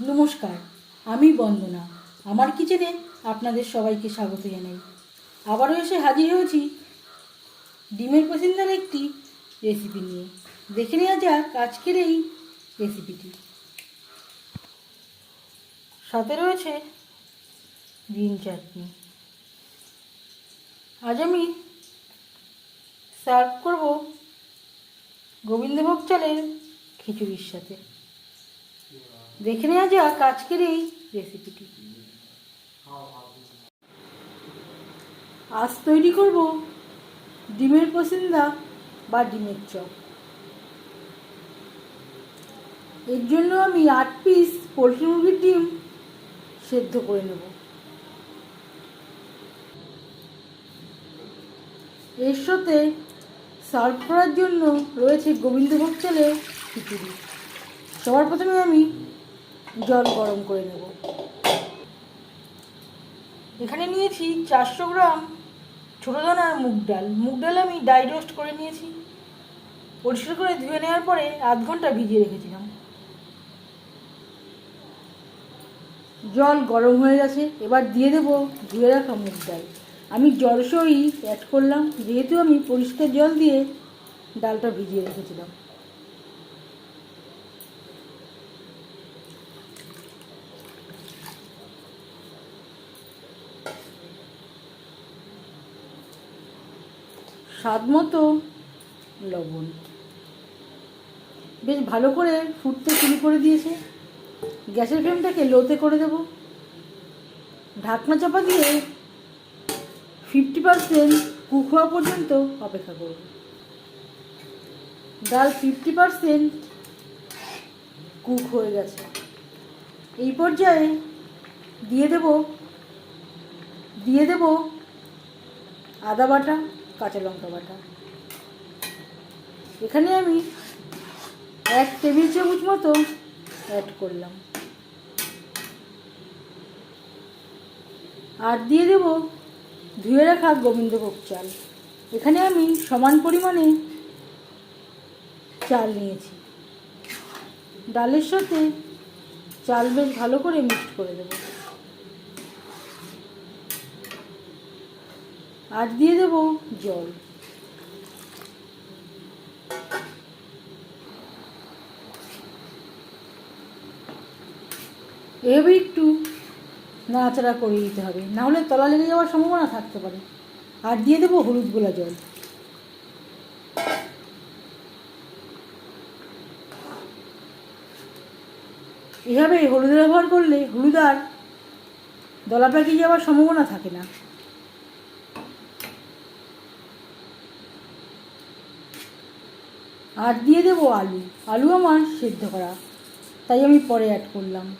নমস্কার, আমি বন্দনা। আমার কিচেনে আপনাদের সবাইকে স্বাগত জানাই। আবারও এসে হাজির হয়েছি ডিমের পছন্দের একটি রেসিপি নিয়ে। দেখে নেওয়া যাক আজকের এই রেসিপিটি সাথে রয়েছে গ্রিন চাটনি। আজ আমি সার্ভ করব গোবিন্দভোগ চালের খিচুড়ির সাথে। দেখে নেওয়া যাক আজকের এই রেসিপিটি আজ তৈরি করব ডিমের পসিন্দা বা ডিমের চপ। এর জন্য আমি আট পিস পোলট্রি মুরগির ডিম সেদ্ধ করে নেব। এর সাথে সার্ভ করার জন্য রয়েছে গোবিন্দভোগ চালের খিচুড়ি। সবার প্রথমে আমি জল গরম করে নেব। এখানে নিয়েছি চারশো গ্রাম ছোটো দানার মুগ ডাল। মুগ ডাল আমি ডাই রোস্ট করে নিয়েছি। পরিষ্কার করে ধুয়ে নেওয়ার পরে আধ ঘণ্টা ভিজিয়ে রেখেছিলাম। জল গরম হয়ে গেছে, এবার দিয়ে দেবো ধুয়ে রাখা মুগ ডাল। আমি জলসই অ্যাড করলাম, যেহেতু আমি পরিষ্কার জল দিয়ে ডালটা ভিজিয়ে রেখেছিলাম। স্বাদ মতো লবণ। বেশ ভালো করে ফুটতে শুরু করে দিয়েছে। গ্যাসের ফ্লেমটাকে লোতে করে দেব। ঢাকনা চাপা দিয়ে ফিফটি পারসেন্ট কুক হওয়া পর্যন্ত অপেক্ষা করব। ডাল ফিফটি পারসেন্ট কুক হয়ে গেছে। এই পর্যায়ে দিয়ে দেব দিয়ে দেব আদা বাটা। কাঁচা লঙ্কা বাটা। এখানে আমি এক টেবিল চামচ মতো অ্যাড করলাম। আর দিয়ে দেব ধুয়ে রাখা গোবিন্দভোগ চাল। এখানে আমি সমান পরিমাণে চাল নিয়েছি। ডালের সাথে চাল বেশ ভালো করে মিক্সড করে দেব। আর দিয়ে দেব জল। এভাবে একটু নাড়াচাড়া করে দিতে হবে। নাহলে তলা লেগে যাওয়ার সম্ভাবনা থাকতে পারে। আর দিয়ে দেবো হলুদ গোলা জল। এভাবে হলুদ ব্যবহার করলে হলুদ আর দলা পেকে যাওয়ার সম্ভাবনা থাকে না। আর দিয়ে দেবো আলু। আলু আমার সেদ্ধ করা। তাই আমি পরে অ্যাড করলাম।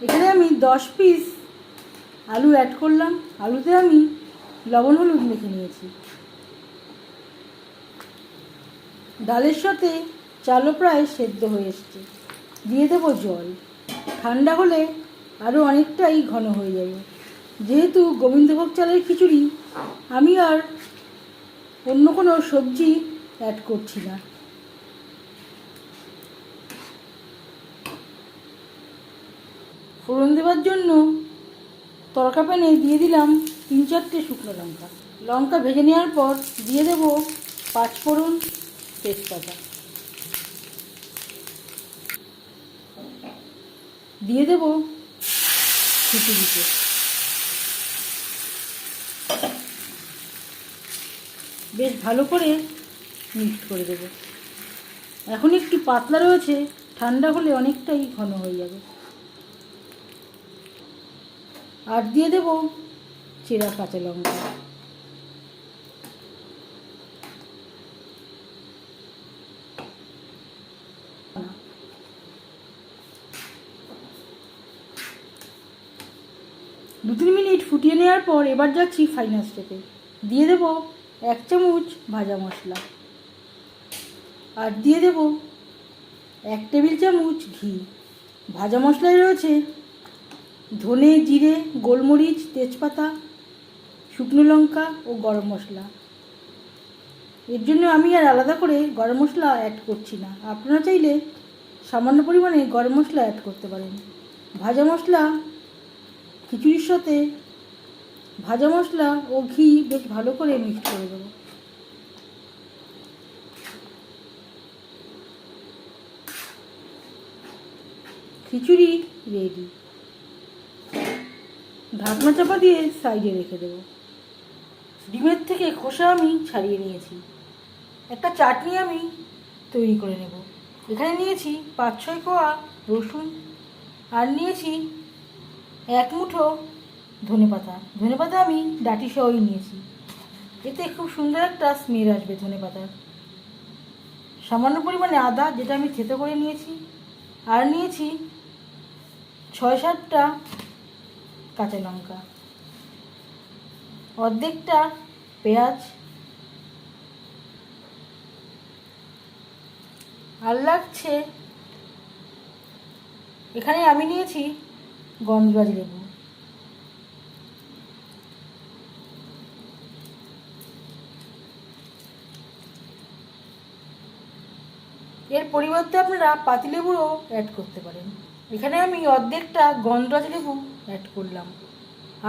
এখানে আমি দশ পিস আলু অ্যাড করলাম। আলুতে আমি লবণ হলুদ মেখে নিয়েছি। ডালের সাথে চালও প্রায় সেদ্ধ হয়ে এসছে। দিয়ে দেবো জল। ঠান্ডা হলে আরও অনেকটাই ঘন হয়ে যাবে। যেহেতু গোবিন্দভোগ চালের খিচুড়ি, আমি আর অন্য কোনো সবজি অ্যাড করছি না। ফোড়ন দেওয়ার জন্য তরকা প্যানে দিয়ে দিলাম তিন চারটে শুকনো লঙ্কা। লঙ্কা ভেজে নেওয়ার পর দিয়ে দেব পাঁচ ফোড়ন তেজপাতা। দিয়ে দেব খিচুড়িতে বেশ ভালো করে মিক্স করে দেব। এখন একটু পাতলা রয়েছে, ঠান্ডা হলে অনেকটাই ঘন হয়ে যাবে। আর দিয়ে দেব চেরা কাঁচা লঙ্কা। দু তিন মিনিট ফুটিয়ে নেওয়ার পর এবার যাচ্ছি ফাইনাল স্টেপে দিয়ে দেব এক চামচ ভাজা মশলা। আর দিয়ে দেব এক টেবিল চামচ ঘি। ভাজা মশলায় রয়েছে ধনে, জিরে, গোলমরিচ, তেজপাতা, শুকনো লঙ্কা ও গরম মশলা। এর জন্য আমি আর আলাদা করে গরম মশলা অ্যাড করছি না। আপনারা চাইলে সামান্য পরিমাণে গরম মশলা অ্যাড করতে পারেন। ভাজা মশলা, খিচুড়ির সাথে ভাজা মশলা ও ঘি বেশ ভালো করে মিক্স করে দেবো। খিচুড়ি রেডি ঢাকনা চাপা দিয়ে সাইডে রেখে দেবো। ডিমের থেকে খোসা আমি ছাড়িয়ে নিয়েছি। একটা চাটনি আমি তৈরি করে নেব। এখানে নিয়েছি পাঁচ ছয় কোয়া রসুন আর নিয়েছি এক মুঠো ধনেপাতা ধনেপাতা আমি ডাটি সহই নিয়েছি। এতে খুব সুন্দর একটা স্মেল আসবে ধনেপাতার সামান্য পরিমাণে আদা, যেটা আমি থেতো করে নিয়েছি, আর নিয়েছি ছয় সাতটা কাঁচা লঙ্কা। অর্ধেকটা পেঁয়াজ। আর লাগছে, এখানে আমি নিয়েছি গন্ধরাজ লেবু। এর পরিবর্তে আপনারা পাতিলেবুও অ্যাড করতে পারেন। এখানে আমি অর্ধেকটা গন্ধরাজ লেবু অ্যাড করলাম।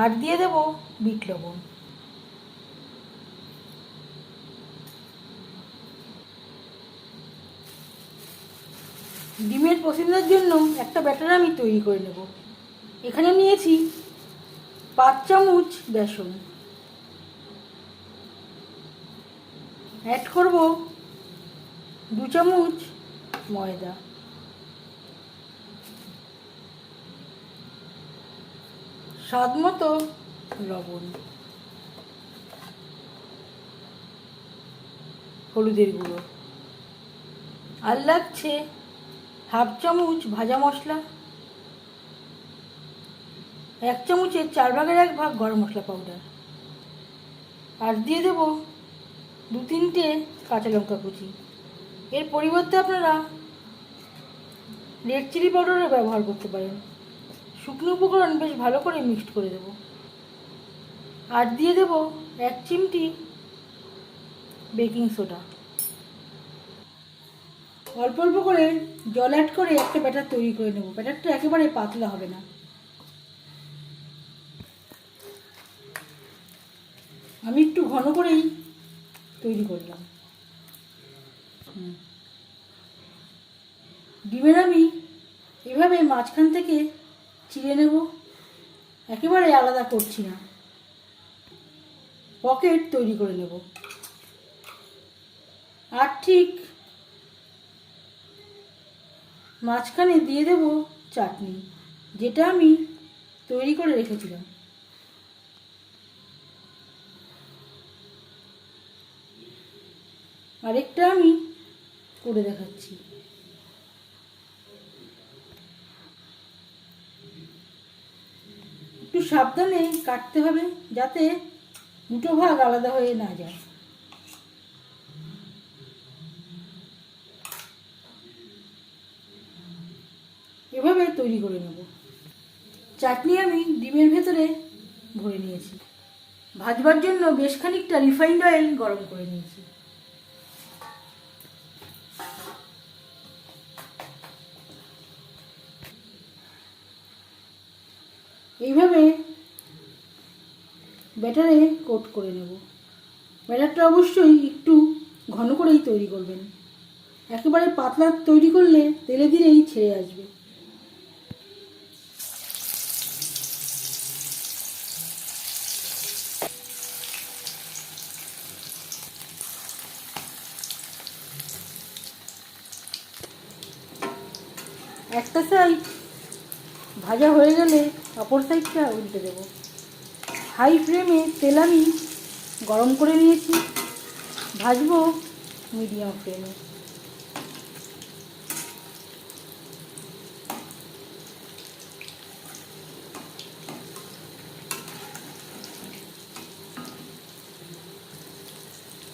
আর দিয়ে দেব বিট লবণ। ডিমের পছন্দের জন্য একটা ব্যাটার আমি তৈরি করে নেব। এখানে নিয়েছি পাঁচ চামচ বেসন। অ্যাড করব দু চামচ ময়দা। স্বাদ মতো লবণ। হলুদের গুঁড়ো। আর লাগছে হাফ চামচ ভাজা মশলা। এক চামচের চার ভাগের এক ভাগ গরম মশলা পাউডার আর দিয়ে দেবো দু তিনটে কাঁচা লঙ্কা কুচি। এর পরিবর্তে আপনারা রেড চিলি পাউডারও ব্যবহার করতে পারেন। শুকনো উপকরণ বেশ ভালো করে মিক্সড করে দেব। আর দিয়ে দেব এক চিমটি বেকিং সোডা অল্প অল্প করে জল অ্যাড করে একটা ব্যাটার তৈরি করে নেব। ব্যাটারটা একেবারে পাতলা হবে না। আমি একটু ঘন করেই তৈরি করলাম। ডিমের আমি এভাবে মাঝখান থেকে চিড়ে নেব? একেবারে আলাদা করছি না। পকেট তৈরি করে নেব। আর ঠিক মাঝখানে দিয়ে দেব চাটনি, যেটা আমি তৈরি করে রেখেছিলাম। আরেকটা আমি করে দেখাচ্ছি। সাবধানে কাটতে হবে যাতে দুটো ভাগ আলাদা হয়ে না যায়। এভাবে তৈরি করে নেব। চাটনি আমি ডিমের ভেতরে ভরে নিয়েছি। ভাজবার জন্য বেশ খানিকটা রিফাইন্ড অয়েল গরম করে নিয়েছি। এইভাবে ব্যাটারে কোট করে নেব। ব্যাটারটা অবশ্যই একটু ঘন করেই তৈরি করবেন। একেবারে পাতলা তৈরি করলে তেলে দিলেই ছেড়ে আসবে। একটা সাইড ভাজা হয়ে গেলে অপর সাইডটা উল্টে দেবো। হাই ফ্লেমে তেল আমি গরম করে নিয়েছি। ভাজবো মিডিয়াম ফ্লেমে।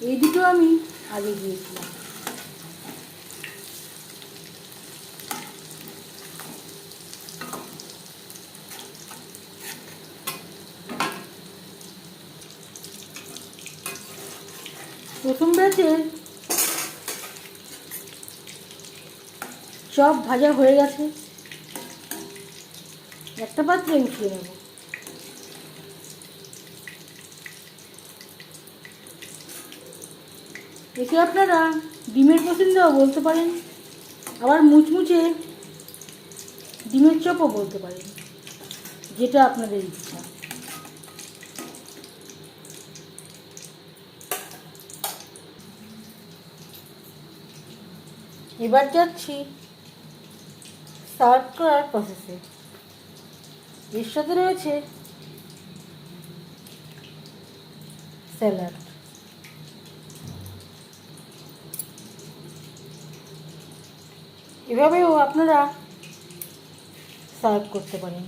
এই দুটো আমি আগে দিয়েছিলাম। প্রথম ব্যাচে চপ ভাজা হয়ে গেছে। একটা পাত্রে উঠিয়ে নেব। একে আপনারা ডিমের পছন্দও বলতে পারেন, আবার মুচমুচে ডিমের চপও বলতে পারেন, যেটা আপনাদের ইচ্ছা। এবার যাচ্ছি সার্ভ করার প্রসেসে এর সাথে রয়েছে স্যালাড এভাবেও আপনারা সার্ভ করতে পারেন।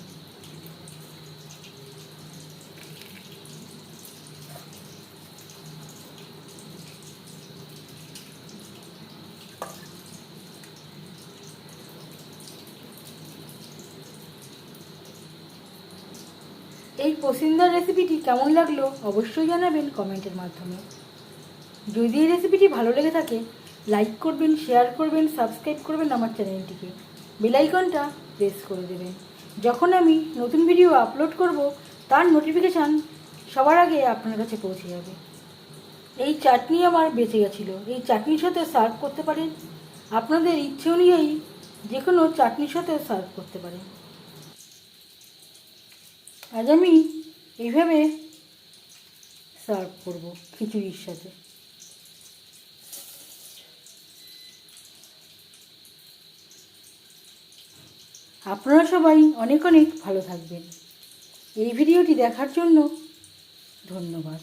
পসিন্দার রেসিপিটি কেমন লাগল অবশ্যই জানাবেন কমেন্টের মাধ্যমে। যদি এই রেসিপিটি ভালো লেগে থাকে লাইক করবেন শেয়ার করবেন সাবস্ক্রাইব করবেন আমার চ্যানেলটিকে বেলাইকনটা প্রেস করে দেবেন। যখন আমি নতুন ভিডিও আপলোড করব, তার নোটিফিকেশান সবার আগে আপনার কাছে পৌঁছে যাবে। এই চাটনি আমার বেঁচে গেছিল। এই চাটনির সাথে সার্ভ করতে পারেন। আপনাদের ইচ্ছে অনুযায়ী যে কোনো চাটনির সাথে সার্ভ করতে পারেন। আজ আমি এইভাবে সার্ভ করব খিচুড়ির সাথে। আপনারা সবাই অনেক অনেক ভালো থাকবেন। এই ভিডিওটি দেখার জন্য ধন্যবাদ।